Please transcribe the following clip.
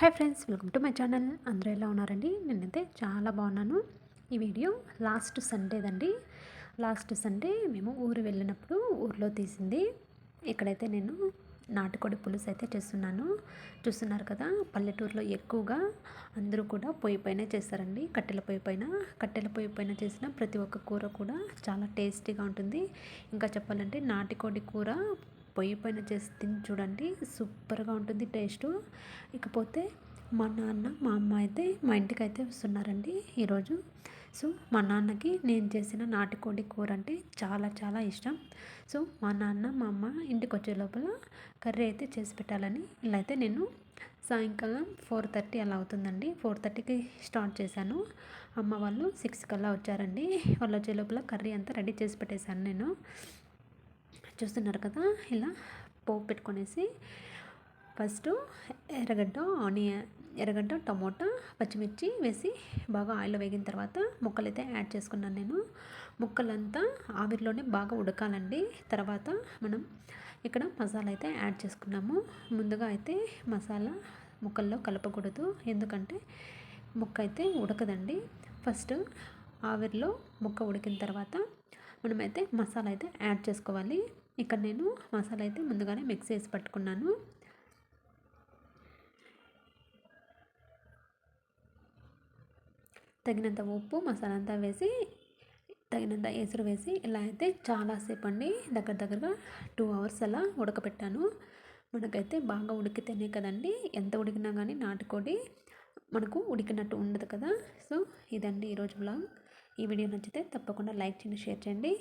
Hi friends welcome to my channel అందరూ ఎలా ఉన్నారండి? నేనైతే చాలా బాగున్నాను. ఈ వీడియో లాస్ట్ సండేదండి లాస్ట్ సండే మేము ఊరు వెళ్ళినప్పుడు ఊర్లో తీసింది. ఇక్కడైతే నేను నాటుకోడి పులుసు అయితే చేస్తున్నాను. చూస్తున్నారు కదా పల్లెటూరులో ఎక్కువగా అందరూ కూడా పొయ్యి పైన చేస్తారండి. కట్టెల పొయ్యి పైన. కట్టెల పొయ్యి పైన చేసిన ప్రతి ఒక్క కూర కూడా చాలా టేస్టీగా ఉంటుంది. ఇంకా చెప్పాలంటే నాటుకోడి కూర పొయ్యి పైన చేసి తిని చూడండి సూపర్గా ఉంటుంది టేస్ట్. ఇకపోతే మా నాన్న మా అమ్మ అయితే మా ఇంటికి అయితే వస్తున్నారండి ఈరోజు. సో మా నాన్నకి నేను చేసిన నాటుకోడి కూర అంటే చాలా చాలా ఇష్టం. సో మా నాన్న మా అమ్మ ఇంటికి వచ్చే లోపల కర్రీ అయితే చేసి పెట్టాలని ఇలా అయితే నేను సాయంకాలం ఫోర్ థర్టీ అలా అవుతుందండి. ఫోర్ థర్టీకి స్టార్ట్ చేశాను. అమ్మ వాళ్ళు సిక్స్ కల్లా వచ్చారండి. వాళ్ళు వచ్చే లోపల కర్రీ అంతా రెడీ చేసి పెట్టేశాను నేను. చూస్తున్నారు కదా ఇలా పోపు పెట్టుకొనేసి ఫస్ట్ ఎర్రగడ్డ ఆనియన్ ఎర్రగడ్డ టమోటా పచ్చిమిర్చి వేసి బాగా ఆయిల్ వేగిన తర్వాత ముక్కలు అయితే యాడ్ చేసుకున్నాను నేను. ముక్కలంతా ఆవిరిలోనే బాగా ఉడకాలండి. తర్వాత మనం ఇక్కడ మసాలా అయితే యాడ్ చేసుకున్నాము. ముందుగా అయితే మసాలా ముక్కల్లో కలపకూడదు. ఎందుకంటే ముక్క అయితే ఉడకదండి. ఫస్ట్ ఆవిరిలో ముక్క ఉడికిన తర్వాత మనమైతే మసాలా అయితే యాడ్ చేసుకోవాలి. ఇక్కడ నేను మసాలా అయితే ముందుగానే మిక్స్ చేసి పట్టుకున్నాను. తగినంత ఉప్పు మసాలా అంతా వేసి తగినంత ఎసురు వేసి ఇలా అయితే చాలాసేపు అండి దగ్గర దగ్గరగా టూ అవర్స్ అలా ఉడకపెట్టాను. మనకైతే బాగా ఉడికితేనే కదండి. ఎంత ఉడికినా కానీ నాటుకోడి మనకు ఉడికినట్టు ఉండదు కదా. సో ఇదండి ఈరోజు బ్లాగ్ ఈ వీడియో నచ్చితే తప్పకుండా లైక్ చేయండి షేర్ చేయండి.